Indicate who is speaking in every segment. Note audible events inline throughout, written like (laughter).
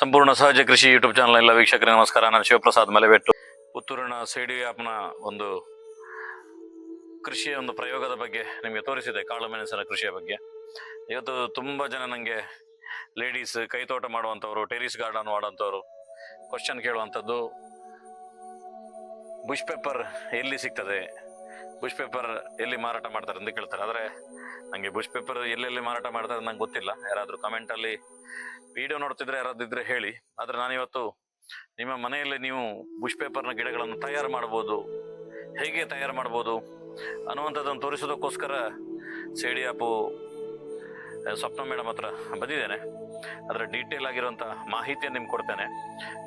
Speaker 1: ಸಂಪೂರ್ಣ ಸಹಜ ಕೃಷಿ ಯೂಟ್ಯೂಬ್ ಚಾನಲ್ ಎಲ್ಲ ವೀಕ್ಷಕರಿಗೆ ನಮಸ್ಕಾರ. ನಾನು ಶಿವಪ್ರಸಾದ್ ಮಲೆಬೆಟ್ಟು. ಪುತ್ತೂರಿನ ಸೇಡಿ ಆ್ಯಪ್ನ ಒಂದು ಕೃಷಿಯ ಒಂದು ಪ್ರಯೋಗದ ಬಗ್ಗೆ ನಿಮಗೆ ತೋರಿಸಿದೆ, ಕಾಳು ಮೆಣಸಿನ ಕೃಷಿಯ ಬಗ್ಗೆ. ಇವತ್ತು ತುಂಬ ಜನ ನನಗೆ ಲೇಡೀಸ್ ಕೈತೋಟ ಮಾಡುವಂಥವ್ರು ಟೆರಿಸ್ ಗಾರ್ಡನ್ ಮಾಡುವಂಥವ್ರು ಕ್ವಶನ್ ಕೇಳುವಂಥದ್ದು. ಬುಷ್ ಪೇಪರ್ ಎಲ್ಲಿ ಸಿಗ್ತದೆ? ಬುಷ್ ಪೇಪರ್ ಎಲ್ಲಿ ಮಾರಾಟ ಮಾಡ್ತಾರೆ ಅಂತ ಕೇಳ್ತಾರೆ. ಆದರೆ ನನಗೆ ಬುಷ್ ಪೇಪರ್ ಎಲ್ಲೆಲ್ಲಿ ಮಾರಾಟ ಮಾಡ್ತಾರೆ ನಂಗೆ ಗೊತ್ತಿಲ್ಲ. ಯಾರಾದರೂ ಕಮೆಂಟಲ್ಲಿ ವಿಡಿಯೋ ನೋಡ್ತಿದ್ರೆ ಯಾರಾದ್ರೂ ಇದ್ರೆ ಹೇಳಿ. ಆದ್ರೆ ನಾನಿವತ್ತು ನಿಮ್ಮ ಮನೆಯಲ್ಲಿ ನೀವು ಬುಷ್ ಪೇಪರ್ನ ಗಿಡಗಳನ್ನು ತಯಾರು ಮಾಡ್ಬೋದು. ಹೇಗೆ ತಯಾರು ಮಾಡ್ಬೋದು ಅನ್ನುವಂಥದ್ದನ್ನು ತೋರಿಸೋದಕ್ಕೋಸ್ಕರ ಸಿಡಿ ಆಪು ಸ್ವಪ್ನ ಮೇಡಮ್ ಹತ್ರ ಬಂದಿದ್ದೇನೆ. ಅದರ ಡೀಟೇಲ್ ಆಗಿರುವಂಥ ಮಾಹಿತಿಯನ್ನು ನಿಮ್ಗೆ ಕೊಡ್ತೇನೆ.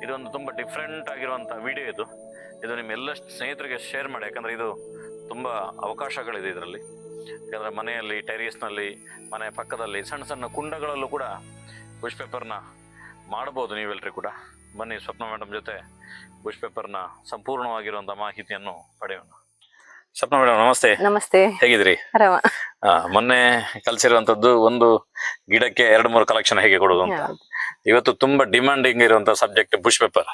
Speaker 1: ಇದೊಂದು ತುಂಬ ಡಿಫ್ರೆಂಟ್ ಆಗಿರುವಂಥ ವಿಡಿಯೋ ಇದು. ಇದು ನಿಮ್ಮೆಲ್ಲ ಸ್ನೇಹಿತರಿಗೆ ಶೇರ್ ಮಾಡಿ. ಯಾಕಂದರೆ ಇದು ತುಂಬ ಅವಕಾಶಗಳಿದೆ ಇದರಲ್ಲಿ. ಯಾಕಂದರೆ ಮನೆಯಲ್ಲಿ ಟೆರೇಸ್ನಲ್ಲಿ ಮನೆ ಪಕ್ಕದಲ್ಲಿ ಸಣ್ಣ ಸಣ್ಣ ಕುಂಡಗಳಲ್ಲೂ ಕೂಡ ಬುಷ್ ಪೇಪರ್ನ ಮಾಡ್ಬೋದು ನೀವೆಲ್ಲರೂ ಕೂಡ. ಬನ್ನಿ ಸ್ವಪ್ನ ಮೇಡಮ್ ಜೊತೆ ಬುಷ್ ಪೇಪರ್ನ ಸಂಪೂರ್ಣವಾಗಿರುವಂಥ ಮಾಹಿತಿಯನ್ನು ಪಡೆಯೋಣ. ಸ್ವಪ್ನ ಮೇಡಮ್ ನಮಸ್ತೆ.
Speaker 2: ನಮಸ್ತೆ.
Speaker 1: ಹೇಗಿದ್ರಿ ಮೊನ್ನೆ ಕಲಿಸಿರುವಂತದ್ದು ಒಂದು ಗಿಡಕ್ಕೆ ಎರಡು ಮೂರು ಕಲೆಕ್ಷನ್ ಹೇಗೆ ಕೊಡೋದು ಅಂತ. ಇವತ್ತು ತುಂಬಾ ಡಿಮ್ಯಾಂಡಿಂಗ್ ಇರುವಂತಹ ಸಬ್ಜೆಕ್ಟ್ ಬುಷ್ ಪೇಪರ್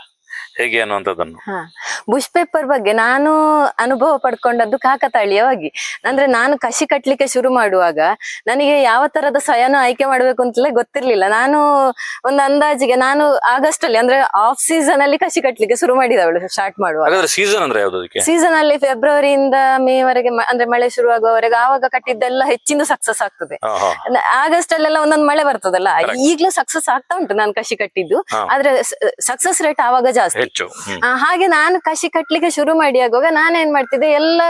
Speaker 1: ಹೇಗೆ ಅನ್ನುವಂಥದ್ದನ್ನು.
Speaker 2: ಹಾ ಬುಷ್ ಪೇಪರ್ ಬಗ್ಗೆ ನಾನು ಅನುಭವ ಪಡ್ಕೊಂಡದ್ದು ಕಾಕತಾಳೀಯವಾಗಿ ಅಂದ್ರೆ ನಾನು ಕಸಿ ಕಟ್ಲಿಕ್ಕೆ ಶುರು ಮಾಡುವಾಗ ನನಗೆ ಯಾವ ತರದ ಸಯನ ಆಯ್ಕೆ ಮಾಡ್ಬೇಕು ಅಂತಲೇ ಗೊತ್ತಿರ್ಲಿಲ್ಲ. ನಾನು ಒಂದು ಅಂದಾಜಿಗೆ ನಾನು ಆಗಸ್ಟ್ ಅಲ್ಲಿ ಅಂದ್ರೆ ಆಫ್ ಸೀಸನ್ ಅಲ್ಲಿ ಕಸಿ ಕಟ್ಲಿಕ್ಕೆ ಶುರು ಮಾಡಿದವಳು ಸ್ಟಾರ್ಟ್ ಮಾಡುವಾಗ.
Speaker 1: ಹಾಗಾದ್ರೆ ಸೀಸನ್ ಅಂದ್ರೆ ಯಾವ್ದು ಅದಕ್ಕೆ?
Speaker 2: ಸೀಸನ್ ಅಲ್ಲಿ ಫೆಬ್ರವರಿಯಿಂದ ಮೇ ವರೆಗೆ ಮ- ಅಂದ್ರೆ ಮಳೆ ಶುರುವಾಗುವವರೆಗೆ ಆವಾಗ ಕಟ್ಟಿದ್ದೆಲ್ಲ ಹೆಚ್ಚಿನ ಸಕ್ಸಸ್ ಆಗ್ತದೆ.
Speaker 1: ಹಾ, ಹಾ.
Speaker 2: ನ- ಆಗಸ್ಟ್ ಅಲ್ಲೆಲ್ಲ ಒಂದೊಂದು ಮಳೆ ಬರ್ತದಲ್ಲ. ಈಗ್ಲೂ ಸಕ್ಸಸ್ ಆಗ್ತಾ ಉಂಟು ನಾನು ಕಸಿ ಕಟ್ಟಿದ್ದು.
Speaker 1: ಹಾ.
Speaker 2: ಆದ್ರೆ ಸಕ್ಸಸ್ ರೇಟ್ ಆವಾಗ ಜಾಸ್ತಿ.
Speaker 1: ಹೆಚ್ಚು.
Speaker 2: ಆ, ಹಾಗೆ ನಾನು ಕಸಿ ಕಟ್ಲಿಕ್ಕೆ ಶುರು ಮಾಡಿ ಆಗುವಾಗ ನಾನೇನ್ ಮಾಡ್ತಿದ್ದೆ ಎಲ್ಲ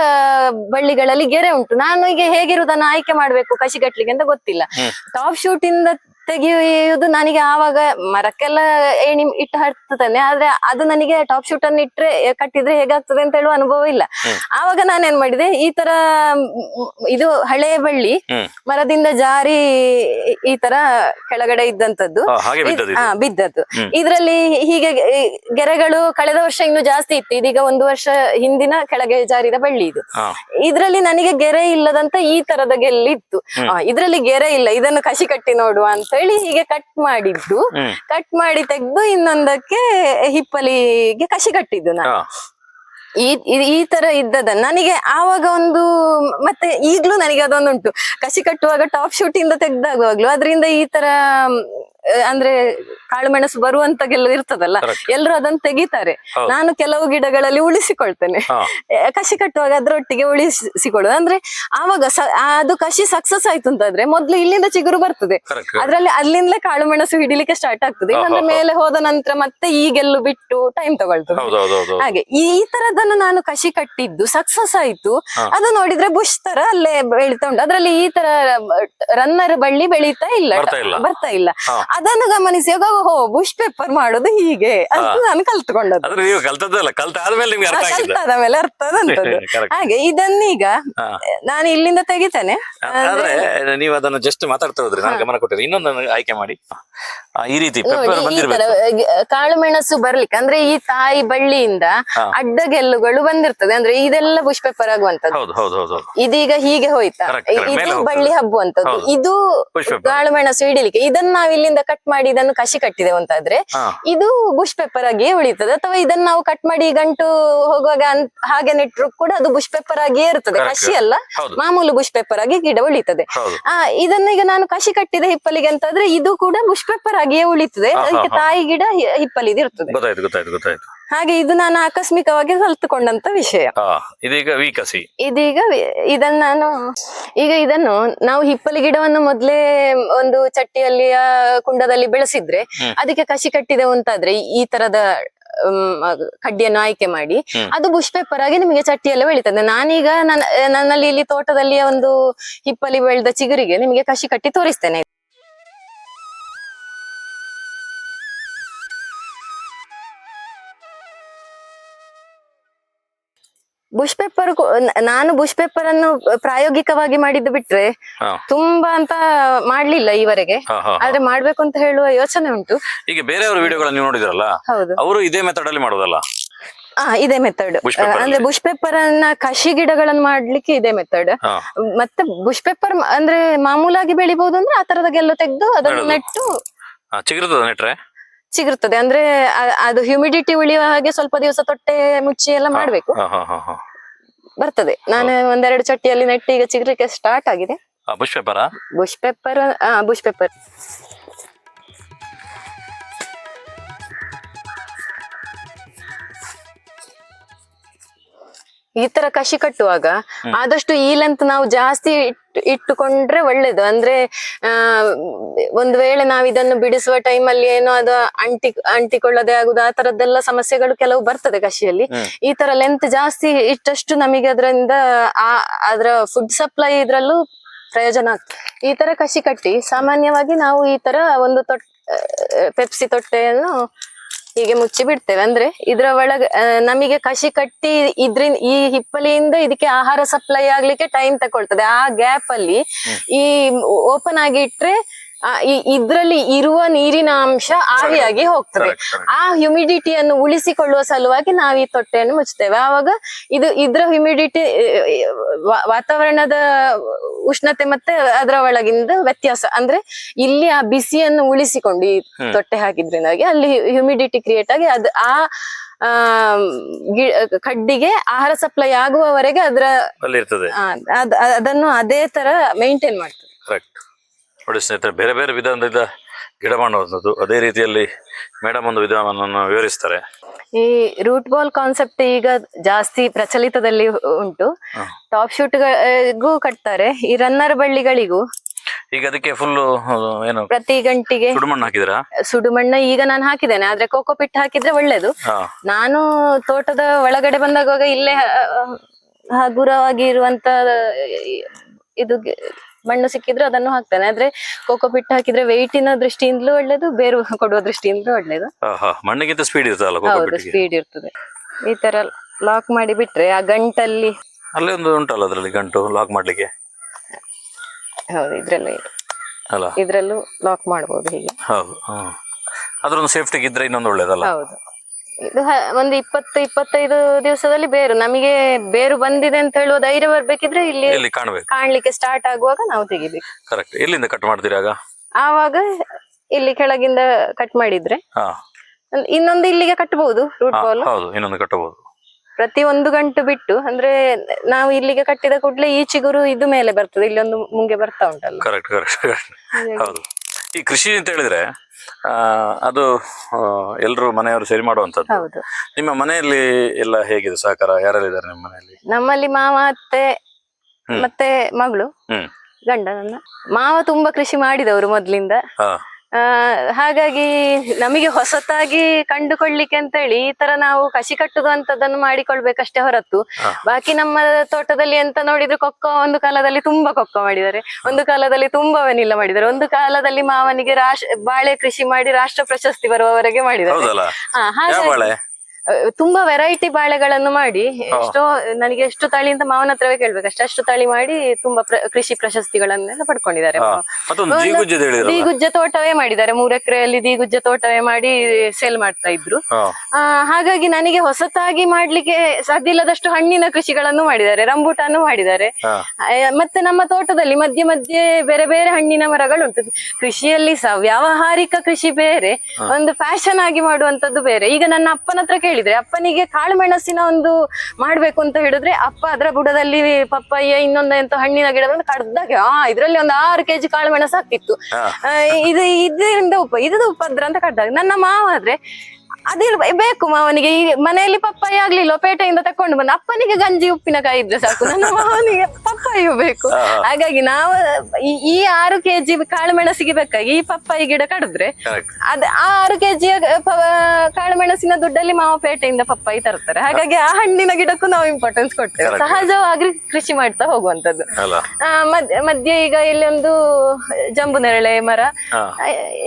Speaker 2: ಬಳ್ಳಿಗಳಲ್ಲಿ ಗೆರೆ ಉಂಟು. ನಾನು ಈಗ ಹೇಗಿರುವುದನ್ನು ಆಯ್ಕೆ ಮಾಡ್ಬೇಕು ಕಸಿ ಕಟ್ಲಿಕ್ಕೆ ಅಂತ ಗೊತ್ತಿಲ್ಲ. ಟಾಪ್ ಶೂಟ್ ಇಂದ ತೆಗೆಯುವುದು ನನಗೆ ಆವಾಗ ಮರಕ್ಕೆಲ್ಲ ಏಣಿ ಇಟ್ಟು ಹರ್ತತಾನೆ ಆದ್ರೆ ಅದು ನನಗೆ ಟಾಪ್ ಶೂಟ್ ಅನ್ನು ಇಟ್ರೆ ಕಟ್ಟಿದ್ರೆ ಹೇಗಾಗ್ತದೆ ಅಂತ ಹೇಳುವ ಅನುಭವ ಇಲ್ಲ. ಆವಾಗ ನಾನೇನ್ ಮಾಡಿದೆ ಈ ತರ ಇದು ಹಳೆಯ ಬಳ್ಳಿ ಮರದಿಂದ ಜಾರಿ ಈ ತರ ಕೆಳಗಡೆ ಇದ್ದಂತದ್ದು.
Speaker 1: ಹಾ, ಬಿದ್ದದ್ದು.
Speaker 2: ಇದ್ರಲ್ಲಿ ಹೀಗೆ ಗೆರೆಗಳು ಕಳೆದ ವರ್ಷ ಇನ್ನು ಜಾಸ್ತಿ ಇತ್ತು. ಇದೀಗ ಒಂದು ವರ್ಷ ಹಿಂದಿನ ಕೆಳಗೆ ಜಾರಿದ ಬಳ್ಳಿ ಇದು. ಇದರಲ್ಲಿ ನನಗೆ ಗೆರೆ ಇಲ್ಲದಂತ ಈ ತರದ ಗೆಲ್ಲಿತ್ತು. ಇದ್ರಲ್ಲಿ ಗೆರೆ ಇಲ್ಲ. ಇದನ್ನು ಕಸಿ ಕಟ್ಟಿ ನೋಡುವ ಅಂತ ಹೇಳಿ ಹೀಗೆ ಕಟ್ ಮಾಡಿದ್ದು. ಕಟ್ ಮಾಡಿ ತೆಗೆದು ಇನ್ನೊಂದಕ್ಕೆ ಹಿಪ್ಪಲಿಗೆ ಕಸಿ ಕಟ್ಟಿದ್ದು ನಾನು. ಈ ಈ- ತರ ಇದ್ದದ ನನಗೆ ಆವಾಗ ಒಂದು ಮತ್ತೆ ಈಗ್ಲೂ ನನಗೆ ಅದೊಂದುಂಟು. ಕಸಿ ಕಟ್ಟುವಾಗ ಟಾಪ್ ಶೂಟ್ ಇಂದ ತೆಗ್ದಾಗುವಾಗ್ಲೂ. ಅದರಿಂದ ಈ ತರ ಅಂದ್ರೆ ಕಾಳುಮೆಣಸು ಬರುವಂತ ಕೆಲವು ಇರ್ತದಲ್ಲ
Speaker 1: ಎಲ್ಲರೂ
Speaker 2: ಎಲ್ರು ಅದನ್ನ ತೆಗಿತಾರೆ. ನಾನು ಕೆಲವು ಗಿಡಗಳಲ್ಲಿ ಉಳಿಸಿಕೊಳ್ತೇನೆ. ಕಸಿ ಕಟ್ಟುವಾಗ ಅದ್ರೊಟ್ಟಿಗೆ ಉಳಿಸಿಕೊಳ್ಳುದು ಅಂದ್ರೆ ಆವಾಗ ಅದು ಕಸಿ ಸಕ್ಸಸ್ ಆಯ್ತು ಅಂತಂದ್ರೆ ಮೊದ್ಲು ಇಲ್ಲಿಂದ ಚಿಗುರು ಬರ್ತದೆ. ಅದ್ರಲ್ಲಿ ಅಲ್ಲಿಂದಲೇ ಕಾಳು ಮೆಣಸು ಹಿಡಿಲಿಕ್ಕೆ ಸ್ಟಾರ್ಟ್ ಆಗ್ತದೆ.
Speaker 1: ಅಂದ್ರೆ
Speaker 2: ಇಲ್ಲಾಂದ್ರೆ. ಮೇಲೆ ಹೋದ ನಂತರ ಮತ್ತೆ ಈ ಗೆಲ್ಲು ಬಿಟ್ಟು ಟೈಮ್ ತಗೊಳ್ತದೆ. ಹಾಗೆ ಈ ತರದನ್ನು ನಾನು ಕಸಿ ಕಟ್ಟಿದ್ದು ಸಕ್ಸಸ್ ಆಯ್ತು. ಅದು ನೋಡಿದ್ರೆ ಬುಷ್ ತರ ಅಲ್ಲೇ ಬೆಳಿತಾ ಉಂಟು. ಅದ್ರಲ್ಲಿ ಈ ತರ ರನ್ನರ್ ಬಳ್ಳಿ ಬೆಳೀತಾ ಇಲ್ಲ.
Speaker 1: ಬರ್ತಾ ಇಲ್ಲ.
Speaker 2: ಅದನ್ನು ಗಮನಿಸಿ ಹೋ ಬುಷ್ ಪೇಪರ್ ಮಾಡೋದು ಹೀಗೆ ಅಂತ ನಾನು ಕಲ್ತ್ಕೊಂಡದ್ದು
Speaker 1: ಆದ್ರೆ ನೀವು ಕಲ್ತದ್ದಲ್ಲ ನಿಮ್ಗೆ ಅರ್ಥ ಆಗಿದೆ.
Speaker 2: ಕಲ್ತಾದ ಮೇಲೆ ಅರ್ಥದಂತದ್ದು (laughs)
Speaker 1: Correct.
Speaker 2: ಹಾಗೆ ಇದನ್ನೀಗ
Speaker 1: ಹಾ.
Speaker 2: ನಾನು ಇಲ್ಲಿಂದ ತೆಗಿತೇನೆ.
Speaker 1: ಆದ್ರೆ ನೀವು ಅದನ್ನ ಜಸ್ಟ್ ಮಾತಾಡ್ತಾ ಹೋದ್ರಿ ನಾನು ಗಮನ ಕೊಟ್ಟಿರಿ ಇನ್ನೊಂದನ್ನು ಆಯ್ಕೆ ಮಾಡಿ. ಆ, ಈ ರೀತಿ
Speaker 2: ನೋಡಿ
Speaker 1: ಪೆಪ್ಪರ್
Speaker 2: ಈ ತರ
Speaker 1: ಬಂದಿರ್ಬೇಕು
Speaker 2: ಕಾಳು ಮೆಣಸು ಬರ್ಲಿಕ್ಕೆ ಅಂದ್ರೆ ಈ ತಾಯಿ ಬಳ್ಳಿಯಿಂದ
Speaker 1: ಅಡ್ಡ
Speaker 2: ಅಡ್ಡಗೆಲ್ಲುಗಳು ಬಂದಿರ್ತದೆ. ಅಂದ್ರೆ ಇದೆಲ್ಲ ಬುಷ್ ಪೇಪರ್ ಆಗುವಂತದ್ದು
Speaker 1: ಹೌದು ಹೌದು ಹೌದು ಹೌದು.
Speaker 2: ಇದೀಗ ಹೀಗೆ ಹೋಯ್ತಾ.
Speaker 1: Correct, correct. ಮೇಲೆ
Speaker 2: ಇದು
Speaker 1: ಹೋಗ್ತದೆ.
Speaker 2: ಬಳ್ಳಿ ಹಬ್ಬುವಂತದ್ದು
Speaker 1: ಹೌದು.
Speaker 2: ಇದು ಕಾಳು ಮೆಣಸು ಹಿಡಿಲಿಕ್ಕೆ. ಇದನ್ನ ನಾವು ಇಲ್ಲಿಂದ ಕಟ್ ಮಾಡಿ ಇದನ್ನು ಕಸಿ ಕಟ್ಟಿದೆವು ಅಂತಾದ್ರೆ ಇದು ಬುಷ್ ಪೇಪರ್ ಆಗಿಯೇ ಉಳಿತದೆ. ಅಥವಾ ಇದನ್ನ ನಾವು ಕಟ್ ಮಾಡಿ ಗಂಟು ಹೋಗುವಾಗ ಹಾಗೆ ನೆಟ್ರು ಕೂಡ ಅದು ಬುಷ್ ಪೇಪರ್ ಆಗಿಯೇ ಇರ್ತದೆ. ಕಸಿ ಅಲ್ಲ ಮಾಮೂಲು ಬುಷ್ ಪೇಪರ್ ಆಗಿ ಗಿಡ ಉಳಿತದೆ. ಆ ಇದನ್ನ ಈಗ ನಾನು ಕಸಿ ಕಟ್ಟಿದೆ ಹಿಪ್ಪಲಿಗೆ ಅಂತಾದ್ರೆ ಇದು ಕೂಡ ಬುಷ್ ಪೇಪರ್ ಆಗಿಯೇ ಉಳಿತದೆ. ಅದಕ್ಕೆ ತಾಯಿ ಗಿಡ ಹಿಪ್ಪಲಿದಿರ್ತದೆ
Speaker 1: ಗೊತ್ತಾಯ್ತು ಗೊತ್ತಾಯ್ತು ಗೊತ್ತಾಯ್ತು.
Speaker 2: ಹಾಗೆ ಇದು ನಾನು ಆಕಸ್ಮಿಕವಾಗಿ ಕಲ್ತುಕೊಂಡಂತ ವಿಷಯ.
Speaker 1: ಇದೀಗ ವಿಕಸಿ.
Speaker 2: ಇದೀಗ ಇದನ್ನ ನಾನು ಈಗ ಇದನ್ನು ನಾವು ಹಿಪ್ಪಲಿ ಗಿಡವನ್ನು ಮೊದ್ಲೇ ಒಂದು ಚಟ್ಟಿಯಲ್ಲಿ ಆ, ಕುಂಡದಲ್ಲಿ ಬೆಳೆಸಿದ್ರೆ. ಅದಕ್ಕೆ ಕಸಿ ಕಟ್ಟಿದೆ ಅಂತಾದ್ರೆ ಈ ತರದ ಕಡ್ಡಿಯನ್ನು ಆಯ್ಕೆ ಮಾಡಿ ಅದು ಬುಷ್ ಪೇಪರ್ ಆಗಿ ನಿಮಗೆ ಚಟ್ಟಿಯಲ್ಲೇ ಬೆಳೀತದೆ. ನಾನೀಗ ನನ್ನ ನನ್ನಲ್ಲಿ ಇಲ್ಲಿ ತೋಟದಲ್ಲಿ ಒಂದು ಹಿಪ್ಪಲಿ ಬೆಳೆದ ಚಿಗುರಿಗೆ ನಿಮಗೆ ಕಸಿ ಕಟ್ಟಿ ತೋರಿಸ್ತೇನೆ. ಬುಷ್ ಪೇಪರ್ ನಾನು ಬುಷ್ ಪೇಪರ್ ಅನ್ನು ಪ್ರಾಯೋಗಿಕವಾಗಿ ಮಾಡಿದ್ದು ಬಿಟ್ರೆ ತುಂಬಾ ಅಂತ ಮಾಡ್ಲಿಲ್ಲ ಈವರೆಗೆ. ಆದ್ರೆ ಮಾಡ್ಬೇಕು ಅಂತ ಹೇಳುವ ಯೋಚನೆ ಉಂಟು.
Speaker 1: ಈಗ ಬೇರೆಯವ್ರ ವಿಡಿಯೋಗಳನ್ನ ನೀವು ನೋಡಿದ್ರಲ್ಲ? ಅವರು ಇದೇ ಮೆಥಡ್ ಅಲ್ಲಿ ಮಾಡೋದಲ್ಲ?
Speaker 2: ಆ ಇದೇ ಮೆಥಡ್ ಅಂದ್ರೆ. ಬುಷ್ ಪೇಪರ್ ಅನ್ನ ಕಸಿ ಗಿಡಗಳನ್ನು ಮಾಡ್ಲಿಕ್ಕೆ ಇದೇ ಮೆಥಡ್ ಮತ್ತೆ ಬುಷ್ ಪೇಪರ್ ಅಂದ್ರೆ ಮಾಮೂಲಾಗಿ ಬೆಳಿಬಹುದು ಅಂದ್ರೆ ಆ ತರದ ಗೆಲ್ಲು ತೆಗೆದು ಅದನ್ನು ನೆಟ್ಟು
Speaker 1: ಹಾ, ನೆಟ್ರೆ?
Speaker 2: ಚಿಗುರ್ತದೆ ಅಂದ್ರೆ ಅದು ಹ್ಯೂಮಿಡಿಟಿ ಉಳಿಯುವ ಹಾಗೆ ಸ್ವಲ್ಪ ದಿವಸ ತೊಟ್ಟೆ ಮುಚ್ಚಿ ಎಲ್ಲ ಮಾಡ್ಬೇಕು. ಬರ್ತದೆ. ನಾನು ಒಂದೆರಡು ಚಟ್ಟಿಯಲ್ಲಿ ನೆಟ್ಟಿ ಈಗ ಚಿಗ್ಲಿಕ್ಕೆ ಸ್ಟಾರ್ಟ್ ಆಗಿದೆ
Speaker 1: bush pepper
Speaker 2: bush pepper bush pepper ಈ ತರ ಕಸಿ ಕಟ್ಟುವಾಗ ಆದಷ್ಟು ಈ ಲೆಂತ್ ನಾವು ಜಾಸ್ತಿ ಇಟ್ಟು ಇಟ್ಟುಕೊಂಡ್ರೆ ಒಳ್ಳೇದು. ಅಂದ್ರೆ ಆ ಒಂದು ವೇಳೆ ನಾವು ಇದನ್ನು ಬಿಡಿಸುವ ಟೈಮ್ ಅಲ್ಲಿ ಏನೋ ಅದು ಅಂಟಿ ಅಂಟಿಕೊಳ್ಳದೆ ಆಗುದು ಆ ತರದ್ದೆಲ್ಲ ಸಮಸ್ಯೆಗಳು ಕೆಲವು ಬರ್ತದೆ ಕಸಿಯಲ್ಲಿ. ಈ ತರ ಲೆಂತ್ ಜಾಸ್ತಿ ಇಟ್ಟಷ್ಟು ನಮಗೆ ಅದರಿಂದ ಆ ಅದರ ಫುಡ್ ಸಪ್ಲೈ ಇದ್ರಲ್ಲೂ ಪ್ರಯೋಜನ ಆಗ್ತದೆ. ಈ ತರ ಕಸಿ ಕಟ್ಟಿ ಸಾಮಾನ್ಯವಾಗಿ ನಾವು ಈ ತರ ಒಂದು ತೊಟ್ ಪೆಪ್ಸಿ ತೊಟ್ಟೆಯನ್ನು ಹೀಗೆ ಮುಚ್ಚಿ ಬಿಡ್ತೇವೆ. ಅಂದ್ರೆ ಇದ್ರ ಒಳಗೆ ನಮಗೆ ಕಸಿ ಕಟ್ಟಿ ಇದ್ರಿಂದ ಈ ಹಿಪ್ಪಲಿಯಿಂದ ಇದಕ್ಕೆ ಆಹಾರ ಸಪ್ಲೈ ಆಗ್ಲಿಕ್ಕೆ ಟೈಮ್ ತಕೊಳ್ತದೆ. ಆ ಗ್ಯಾಪ್ ಅಲ್ಲಿ ಈ ಓಪನ್ ಆಗಿ ಇಟ್ರೆ ಇದ್ರಲ್ಲಿ ಇರುವ ನೀರಿನ ಅಂಶ ಆವಿಯಾಗಿ ಹೋಗ್ತದೆ. ಆ ಹ್ಯುಮಿಡಿಟಿಯನ್ನು ಉಳಿಸಿಕೊಳ್ಳುವ ಸಲುವಾಗಿ ನಾವು ಈ ತೊಟ್ಟೆಯನ್ನು ಮುಚ್ಚುತ್ತೇವೆ. ಆವಾಗ ಇದು ಇದ್ರ ಹ್ಯುಮಿಡಿಟಿ ವಾತಾವರಣದ ಉಷ್ಣತೆ ಮತ್ತೆ ಅದರ ಒಳಗಿಂದ ವ್ಯತ್ಯಾಸ. ಅಂದ್ರೆ ಇಲ್ಲಿ ಆ ಬಿಸಿಯನ್ನು ಉಳಿಸಿಕೊಂಡು ಈ. ತೊಟ್ಟೆ ಹಾಕಿದ್ರಿಂದಾಗಿ ಅಲ್ಲಿ ಹ್ಯುಮಿಡಿಟಿ ಕ್ರಿಯೇಟ್ ಆಗಿ ಅದು ಆ ಕಡ್ಡಿಗೆ ಆಹಾರ ಸಪ್ಲೈ ಆಗುವವರೆಗೆ ಅದರ ಅದನ್ನು ಅದೇ ತರ ಮೇಂಟೈನ್ ಮಾಡ್ತದೆ.
Speaker 1: ಕರೆಕ್ಟ್ ನೋಡಿ ಸ್ನೇಹಿತರೆ ಬೇರೆ ಬೇರೆ ವಿಧಾನದಿಂದ ಗಿಡ ಮಾಡುವಂಥದ್ದು ಅದೇ ರೀತಿಯಲ್ಲಿ ಮೇಡಮ್ ಒಂದು ವಿಧಾನವನ್ನು ವಿವರಿಸ್ತಾರೆ.
Speaker 2: ಈ ರೂಟ್ ಬಾಲ್ ಕಾನ್ಸೆಪ್ಟ್ ಈಗ ಜಾಸ್ತಿ ಪ್ರಚಲಿತದಲ್ಲಿ ಉಂಟು. ಟಾಪ್ ಶೂಟ್ಗೂ ಕಟ್ತಾರೆ ಈ ರನ್ನರ್ ಬಳ್ಳಿಗಳಿಗೂ.
Speaker 1: ಈಗ ಅದಕ್ಕೆ ಫುಲ್ ಏನು
Speaker 2: ಪ್ರತಿ ಗಂಟೆಗೆ.
Speaker 1: ಸುಡುಮಣ್ಣು ಹಾಕಿದ್ರ?
Speaker 2: ಸುಡುಮಣ್ಣ ಈಗ ನಾನು ಹಾಕಿದ್ದೇನೆ ಆದ್ರೆ ಕೋಕೋ ಪಿಟ್ ಹಾಕಿದ್ರೆ ಒಳ್ಳೇದು. ನಾನು ತೋಟದ ಒಳಗಡೆ ಬಂದಾಗ ಇಲ್ಲೇ ಹಗುರವಾಗಿ ಇರುವಂತ ಇದು ಮಣ್ಣು ಸಿಕ್ಕಿದ್ರೆ ಅದನ್ನು ಹಾಕ್ತಾನೆ. ಆದ್ರೆ ಕೋಕೋ ಪಿಟ್ ಹಾಕಿದ್ರೆ weight ಇನ್ನ ದೃಷ್ಟಿಯಿಂದಲೂ ಒಳ್ಳೇದು ಬೇರು ಕೊಡುವ ದೃಷ್ಟಿಯಿಂದಲೂ ಒಳ್ಳೇದು.
Speaker 1: ಮಣ್ಣಿಗಿಂತ ಸ್ಪೀಡ್ ಇರ್ತದಲ್ಲ
Speaker 2: ಹೌದು ಸ್ಪೀಡ್ ಇರ್ತದೆ. ಈ ತರ ಲಾಕ್ ಮಾಡಿ ಬಿಟ್ರೆ ಆ ಗಂಟಲ್ಲಿ
Speaker 1: ಅಲ್ಲೇ ಒಂದು ಉಂಟಲ್ಲ ಅದರಲ್ಲಿ ಗಂಟು ಲಾಕ್ ಮಾಡ್ಲಿಕ್ಕೆ?
Speaker 2: ಹೌದು ಇದ್ರಲ್ಲೇ
Speaker 1: ಅಲ್ಲ?
Speaker 2: ಇದ್ರಲ್ಲೂ ಲಾಕ್ ಮಾಡ್ಬೋದು ಹೀಗೆ.
Speaker 1: ಹೌದು ಅದ್ರೊಂದು ಸೇಫ್ಟಿಗೆ ಇದ್ರೆ ಇನ್ನೊಂದು ಒಳ್ಳೇದಲ್ಲ?
Speaker 2: ಹೌದು. ಇದು ಒಂದು ಇಪ್ಪತ್ತು ಇಪ್ಪತ್ತೈದು ದಿವಸದಲ್ಲಿ ಬೇರು. ನಮಗೆ ಬೇರು ಬಂದಿದೆ ಅಂತ ಹೇಳುವ ಧೈರ್ಯ ಬರ್ಬೇಕಿದ್ರೆ ಇಲ್ಲಿ
Speaker 1: ಇಲ್ಲಿ ಕಾಣ್ಬೇಕು.
Speaker 2: ಕಾಣ್ಲಿಕ್ಕೆ ಸ್ಟಾರ್ಟ್ ಆಗುವಾಗ ನಾವು ತೆಗಿಬೇಕು.
Speaker 1: ಕರೆಕ್ಟ್ ಎಲ್ಲಿಂದ ಕಟ್ ಮಾಡ್ತೀರಾಗ
Speaker 2: ಆವಾಗ ಇಲ್ಲಿ ಕೆಳಗಿಂದ ಕಟ್ ಮಾಡಿದ್ರೆ.
Speaker 1: ಹಾ.
Speaker 2: ಇನ್ನೊಂದು ಇಲ್ಲಿಗೆ ಕಟ್ಟಬಹುದು ರೂಟ್ ಬಾಲ್
Speaker 1: ಹೌದು ಇನ್ನೊಂದು ಕಟ್ಟಬಹುದು.
Speaker 2: ಪ್ರತಿ ಒಂದು ಗಂಟು ಬಿಟ್ಟು ಅಂದ್ರೆ ನಾವು ಇಲ್ಲಿಗೆ ಕಟ್ಟಿದ ಕೂಡಲೇ ಈ ಚಿಗುರು ಇದು ಮೇಲೆ ಬರ್ತದೆ ಇಲ್ಲಿ ಒಂದು ಮುಂಗೆ ಬರ್ತಾ ಉಂಟಲ್ಲ.
Speaker 1: ಕರೆಕ್ಟ್ ಕರೆಕ್ಟ್ ಕರೆಕ್ಟ್ ಹೌದು. ಈ ಕೃಷಿ ಅಂತ ಹೇಳಿದ್ರೆ ಅದು ಎಲ್ಲರೂ ಮನೆಯವರು ಸೇರಿ ಮಾಡುವಂತದ್ದು
Speaker 2: ಹೌದು.
Speaker 1: ನಿಮ್ಮ ಮನೆಯಲ್ಲಿ ಎಲ್ಲ ಹೇಗಿದೆ? ಸಹಕಾರ ಯಾರೆಲ್ಲಿದ್ದಾರೆ ನಿಮ್ಮ ಮನೆಯಲ್ಲಿ?
Speaker 2: ನಮ್ಮಲ್ಲಿ ಮಾವ ಅತ್ತೆ ಮತ್ತೆ ಮಗಳು.
Speaker 1: ಹ್ಮ್.
Speaker 2: ಗಂಡ ನನ್ನ. ಮಾವ ತುಂಬಾ ಕೃಷಿ ಮಾಡಿದವರು ಮೊದ್ಲಿಂದ.
Speaker 1: ಹಾ.
Speaker 2: ಆ, ಹಾಗಾಗಿ ನಮಗೆ ಹೊಸತಾಗಿ ಕಂಡುಕೊಳ್ಳಿಕ್ಕೆ ಅಂತೇಳಿ ಈ ತರ ನಾವು ಕಸಿ ಕಟ್ಟುದು ಅಂತದನ್ನು ಮಾಡಿಕೊಳ್ಬೇಕಷ್ಟೇ ಹೊರತು. ಬಾಕಿ ನಮ್ಮ ತೋಟದಲ್ಲಿ ಎಂತ ನೋಡಿದ್ರು ಕೊಕ್ಕ ಒಂದು ಕಾಲದಲ್ಲಿ ತುಂಬಾ ಕೊಕ್ಕ ಮಾಡಿದ್ದಾರೆ. ಒಂದು ಕಾಲದಲ್ಲಿ ತುಂಬಾ ವೆನಿಲ್ಲ ಮಾಡಿದ್ದಾರೆ. ಒಂದು ಕಾಲದಲ್ಲಿ ಮಾವನಿಗೆ ರಾಷ್ಟ್ರ ಬಾಳೆ ಕೃಷಿ ಮಾಡಿ ರಾಷ್ಟ್ರ ಪ್ರಶಸ್ತಿ ಬರುವವರೆಗೆ ಮಾಡಿದ್ದಾರೆ. ತುಂಬಾ ವೆರೈಟಿ ಬಾಳೆಗಳನ್ನು ಮಾಡಿ ಎಷ್ಟೋ ನನಗೆ ಎಷ್ಟು ತಳಿ ಅಂತ ಮಾವನ ಹತ್ರವೇ ಕೇಳ್ಬೇಕು ಅಷ್ಟು ತಳಿ ಮಾಡಿ ತುಂಬಾ ಕೃಷಿ ಪ್ರಶಸ್ತಿಗಳನ್ನೆಲ್ಲ ಪಡ್ಕೊಂಡಿದ್ದಾರೆ. ದಿಗುಜ್ಜ ತೋಟವೇ ಮಾಡಿದ್ದಾರೆ. ಮೂರ್ ಎಕರೆಯಲ್ಲಿ ದೀಗುಜ್ಜ ತೋಟವೇ ಮಾಡಿ ಸೇಲ್ ಮಾಡ್ತಾ ಇದ್ರು. ಹಾಗಾಗಿ ನನಗೆ ಹೊಸತಾಗಿ ಮಾಡ್ಲಿಕ್ಕೆ ಸಾಧ್ಯ ಇಲ್ಲದಷ್ಟು ಹಣ್ಣಿನ ಕೃಷಿಗಳನ್ನು ಮಾಡಿದ್ದಾರೆ ರಂಬೂಟಾನು ಮಾಡಿದ್ದಾರೆ. ಮತ್ತೆ ನಮ್ಮ ತೋಟದಲ್ಲಿ ಮಧ್ಯೆ ಮಧ್ಯೆ ಬೇರೆ ಬೇರೆ ಹಣ್ಣಿನ ಮರಗಳುಂಟು. ಕೃಷಿಯಲ್ಲಿ ಸಹ ವ್ಯಾವಹಾರಿಕ ಕೃಷಿ ಬೇರೆ ಒಂದು ಫ್ಯಾಷನ್ ಆಗಿ ಮಾಡುವಂತದ್ದು ಬೇರೆ. ಈಗ ನನ್ನ ಅಪ್ಪನ ಹತ್ರ ಕೇಳಿದ್ರೆ ಅಪ್ಪನಿಗೆ ಕಾಳು ಮೆಣಸಿನ ಒಂದು ಮಾಡ್ಬೇಕು ಅಂತ ಹೇಳಿದ್ರೆ ಅಪ್ಪ ಅದರ ಬುಡದಲ್ಲಿ ಪಪ್ಪಯ್ಯ ಇನ್ನೊಂದು ಎಂತ ಹಣ್ಣಿನ ಗಿಡವನ್ನು ಕಡ್ದಾಗ ಆ ಇದ್ರಲ್ಲಿ ಒಂದು ಆರು ಕೆಜಿ ಕಾಳು ಮೆಣಸು ಆಗ್ತಿತ್ತು ಆ, ಇದು ಇದರಿಂದ ಉಪ ಇದು ಉಪದ್ರ ಅಂತ ಕಡ್ದಾಗ. ನನ್ನ ಮಾವ ಆದ್ರೆ ಅದಿಲ್ ಬೇಕು ಮಾವನಿಗೆ ಈ ಮನೆಯಲ್ಲಿ ಪಪ್ಪಾಯಿ ಆಗ್ಲಿಲ್ಲ ಪೇಟೆಯಿಂದ ತಕೊಂಡು ಬಂದ ಅಪ್ಪನಿಗೆ ಗಂಜಿ ಉಪ್ಪಿನಕಾಯಿ ಇದ್ರೆ ಸಾಕು ನನ್ನ ಮಾವನಿಗೆ ಪಪ್ಪಾಯಿಯು ಬೇಕು. ಹಾಗಾಗಿ ನಾವು ಈ- ಆರು ಕೆಜಿ ಕಾಳು ಮೆಣಸಿಗೆ ಬೇಕಾಗಿ ಈ ಪಪ್ಪಾಯಿ ಗಿಡ ಕಡಿದ್ರೆ ಅದ್ ಆ ಆರು ಕೆಜಿಯ ಕಾಳು ಮೆಣಸಿನ ದುಡ್ಡಲ್ಲಿ ಮಾವ ಪೇಟೆಯಿಂದ ಪಪ್ಪಾಯಿ ತರ್ತಾರೆ. ಹಾಗಾಗಿ ಆ ಹಣ್ಣಿನ ಗಿಡಕ್ಕೂ ನಾವು ಇಂಪಾರ್ಟೆನ್ಸ್ ಕೊಡ್ತೇವೆ. ಸಹಜವಾಗಿ ಕೃಷಿ ಮಾಡ್ತಾ ಹೋಗುವಂತದ್ದು ಮಧ್ಯ ಈಗ ಇಲ್ಲಿ ಒಂದು ಜಂಬು ನೆರಳೆ ಮರ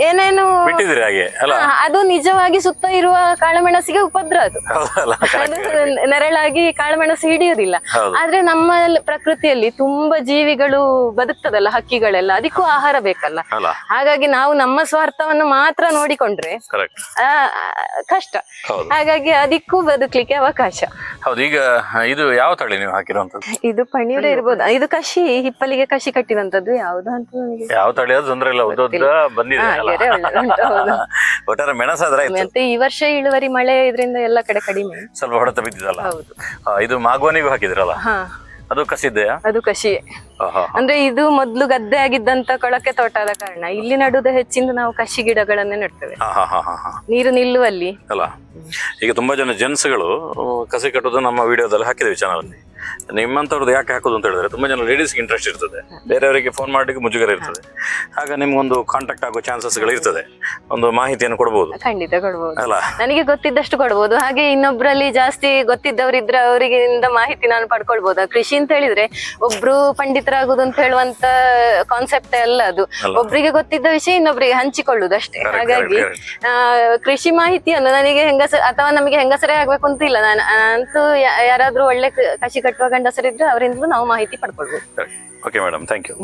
Speaker 2: ಏನೇನು ಅದು ನಿಜವಾಗಿ ಸುತ್ತ ಇರುವ ಕಾಳುಮೆಣಸಿಗೆ ಉಪದ್ರ ಅದು. ಅದು ನೆರಳಾಗಿ ಕಾಳುಮೆಣಸು ಹಿಡಿಯುವುದಿಲ್ಲ. ಆದ್ರೆ ನಮ್ಮ ಪ್ರಕೃತಿಯಲ್ಲಿ ತುಂಬಾ ಜೀವಿಗಳು ಬದುಕ್ತದಲ್ಲ ಹಕ್ಕಿಗಳೆಲ್ಲ ಅದಕ್ಕೂ ಆಹಾರ ಬೇಕಲ್ಲ. ಹಾಗಾಗಿ ನಾವು ನಮ್ಮ ಸ್ವಾರ್ಥವನ್ನು ಮಾತ್ರ ನೋಡಿಕೊಂಡ್ರೆ ಕಷ್ಟ. ಹಾಗಾಗಿ ಅದಕ್ಕೂ ಬದುಕ್ಲಿಕ್ಕೆ ಅವಕಾಶ.
Speaker 1: ಹೌದು ಈಗ ಇದು ಯಾವ ತಳಿ ನೀವು ಹಾಕಿರುವಂತದ್ದು
Speaker 2: ಇದು ಪಣೀರ ಇರ್ಬೋದು. ಇದು ಕಷಿ ಹಿಪ್ಪಲಿಗೆ ಕಷಿ ಕಟ್ಟಿದಂತದ್ದು ಯಾವ್ದು ಅಂತ
Speaker 1: ಯಾವ ತಳಿ ಅದು ತೊಂದ್ರೆ ಇಲ್ಲ ಉದ್ದ ಉದ್ದ ಬಂದಿದೆ. (laughs) ಒಟ್ಟಾರೆ ಮೆಣಸಾದ್ರೆ
Speaker 2: ಮತ್ತೆ ಈ ವರ್ಷ ಇಳುವರಿ ಮಳೆ ಇದರಿಂದ ಎಲ್ಲ ಕಡೆ ಕಡಿಮೆ.
Speaker 1: ಸ್ವಲ್ಪ ಹೊಡೆತ ಬಿದ್ದಿದಲ್ಲ
Speaker 2: ಹೌದು.
Speaker 1: ಆ, ಇದು ಮಾಗುವನಿಗೂ ಹಾಕಿದ್ರಲ್ಲ?
Speaker 2: ಹಾ.
Speaker 1: ಅದು ಕಸಿದ್ದೆಯಾ
Speaker 2: ಅದು ಕಷಿ
Speaker 1: ಆಹಾ.
Speaker 2: ಅಂದ್ರೆ ಇದು ಮೊದ್ಲು ಗದ್ದೆ ಆಗಿದ್ದಂತ ಕೊಳಕೆ ತೋಟ ಆದ ಕಾರಣ. ಇಲ್ಲಿ ನಡುವುದು ಹೆಚ್ಚಿಂದ ನಾವು ಕಸಿ ಗಿಡಗಳನ್ನೇ ನೆಡ್ತೇವೆ. ನೀರು ನಿಲ್ಲುವಲ್ಲಿ.
Speaker 1: ಅಲ್ಲ ಈಗ ತುಂಬಾ ಜನ ಜೆಂಟ್ಸ್ಗಳು ಕಸಿ ಕಟ್ಟೋದು ನಮ್ಮ ವಿಡಿಯೋದಲ್ಲಿ ಹಾಕಿದ್ವಿ ಚಾನಲ್ ಅಲ್ಲಿ ನಿಮ್ಮಂತವ್ರದ್ದು ಯಾಕೆ ಹಾಕೋದು ಅಂತ ಹೇಳಿದ್ರೆ ತುಂಬಾ ಜನ ಲೇಡೀಸ್ಗೆ ಇಂಟ್ರೆಸ್ಟ್ ಇರ್ತದೆ. ಬೇರೆಯವರಿಗೆ ಫೋನ್ ಮಾಡಲಿಕ್ಕೆ ಮುಜುಗರ ಇರ್ತದೆ. ಆಗ ನಿಮ್ಗೊಂದು ಕಾಂಟ್ಯಾಕ್ಟ್ ಆಗೋ ಚಾನ್ಸಸ್ಗಳು ಇರ್ತದೆ. ಒಂದು ಮಾಹಿತಿಯನ್ನು ಕೊಡಬಹುದು
Speaker 2: ಖಂಡಿತ ಕೊಡಬಹುದು
Speaker 1: ಅಲ್ಲ.
Speaker 2: ನನಗೆ ಗೊತ್ತಿದ್ದಷ್ಟು ಕೊಡಬಹುದು ಹಾಗೆ ಇನ್ನೊಬ್ಬರಲ್ಲಿ ಜಾಸ್ತಿ ಗೊತ್ತಿದ್ದವರಿದ್ರೆ ಅವರಿಗಿಂದ ಮಾಹಿತಿ ನಾನು ಪಡ್ಕೊಳ್ಬಹುದು ಕೃಷಿ ಅಂತ ಹೇಳಿದ್ರೆ ಒಬ್ರು ಪಂಡಿತರಾಗುದು ಅಂತ ಹೇಳುವಂತ ಕಾನ್ಸೆಪ್ಟ್ ಅಲ್ಲ ಅದು. ಒಬ್ರಿಗೆ ಗೊತ್ತಿದ್ದ ವಿಷಯ ಇನ್ನೊಬ್ರಿಗೆ ಹಂಚಿಕೊಳ್ಳುದು ಅಷ್ಟೇ ಹಾಗಾಗಿ ಕೃಷಿ ಮಾಹಿತಿಯನ್ನು ನನಗೆ ಹೆಂಗಸ ಅಥವಾ ನಮಗೆ ಹೆಂಗಸರೇ ಆಗ್ಬೇಕು ಅಂತ ಇಲ್ಲ. ನಾನು ಅಂತೂ ಯಾರಾದ್ರೂ ಒಳ್ಳೆ ಕಸಿ ಕಟ್ಟುವ ಗಂಡಸರಿದ್ರೆ ಅವರಿಂದ ನಾವು ಮಾಹಿತಿ ಪಡ್ಕೊಳ್ಬೋದು.
Speaker 1: Okay madam thank you